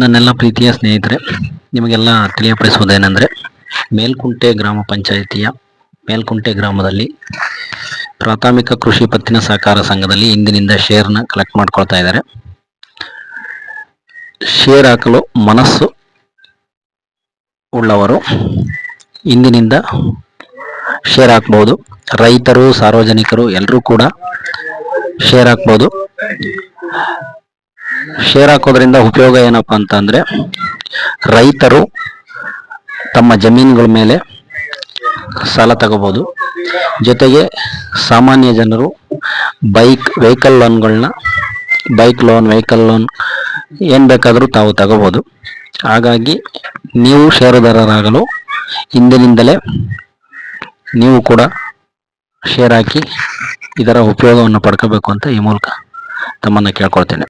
ನನ್ನೆಲ್ಲ ಪ್ರೀತಿಯ ಸ್ನೇಹಿತರೆ, ನಿಮಗೆಲ್ಲ ತಿಳಿಯಪಡಿಸುವುದೇನೆಂದರೆ ಮೇಲ್ಕುಂಟೆ ಗ್ರಾಮ ಪಂಚಾಯಿತಿಯ ಮೇಲ್ಕುಂಟೆ ಗ್ರಾಮದಲ್ಲಿ ಪ್ರಾಥಮಿಕ ಕೃಷಿ ಪತ್ತಿನ ಸಹಕಾರ ಸಂಘದಲ್ಲಿ ಇಂದಿನಿಂದ ಶೇರ್ನ ಕಲೆಕ್ಟ್ ಮಾಡ್ಕೊಳ್ತಾ ಇದ್ದಾರೆ. ಶೇರ್ ಹಾಕಲು ಮನಸ್ಸು ಉಳ್ಳವರು ಇಂದಿನಿಂದ ಶೇರ್ ಹಾಕ್ಬೋದು. ರೈತರು, ಸಾರ್ವಜನಿಕರು ಎಲ್ಲರೂ ಕೂಡ ಶೇರ್ ಹಾಕ್ಬೋದು. ಶೇರ್ ಹಾಕೋದ್ರಿಂದ ಉಪಯೋಗ ಏನಪ್ಪಾ ಅಂತ ಅಂದ್ರೆ ರೈತರು ತಮ್ಮ ಜಮೀನುಗಳ ಮೇಲೆ ಸಾಲ ತಗೋಬಹುದು. ಜೊತೆಗೆ ಸಾಮಾನ್ಯ ಜನರು ಬೈಕ್ ವೆಹಿಕಲ್ ಲೋನ್ಗಳನ್ನ ಬೈಕ್ ಲೋನ್ ವೆಹಿಕಲ್ ಲೋನ್ ಏನು ಬೇಕಾದರೂ ತಾವು ತಗೋಬಹುದು. ಹಾಗಾಗಿ ನೀವು ಷೇರುದಾರರಾಗಲು ಇಂದಿನಿಂದಲೇ ನೀವು ಕೂಡ ಶೇರ್ ಹಾಕಿ ಇದರ ಉಪಯೋಗವನ್ನು ಪಡ್ಕೋಬೇಕು ಅಂತ ಈ ಮೂಲಕ ತಮ್ಮನ್ನು ಕೇಳ್ಕೊಳ್ತೇನೆ.